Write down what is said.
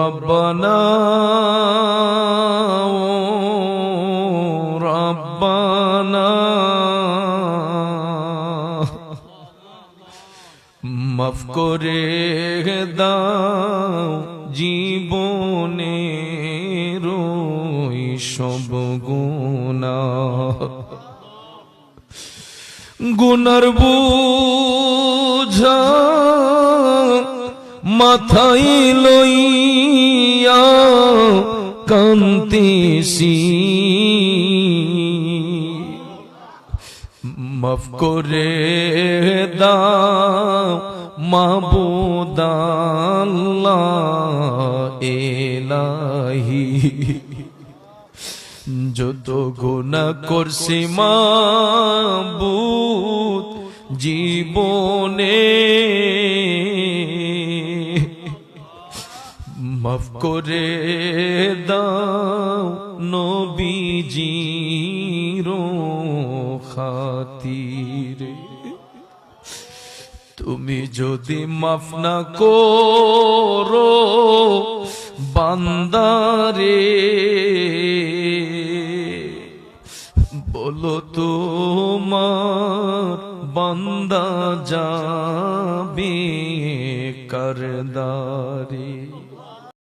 ربنا ربنا মাফ করে দাও জীবনে রই সব গুণা গুনার বুঝা মাথায় লইয়া কান্তিসি মাফ করে দাও মাবুদাল্লাহ এলাহি। যত গুণা করছি মাবুদ জীবনে মাফ করে দাও নবীজির খাতিরে। তুমি যদি মাফ না করো বান্দারে, বলো তোমার বান্দা যাবে করদারে।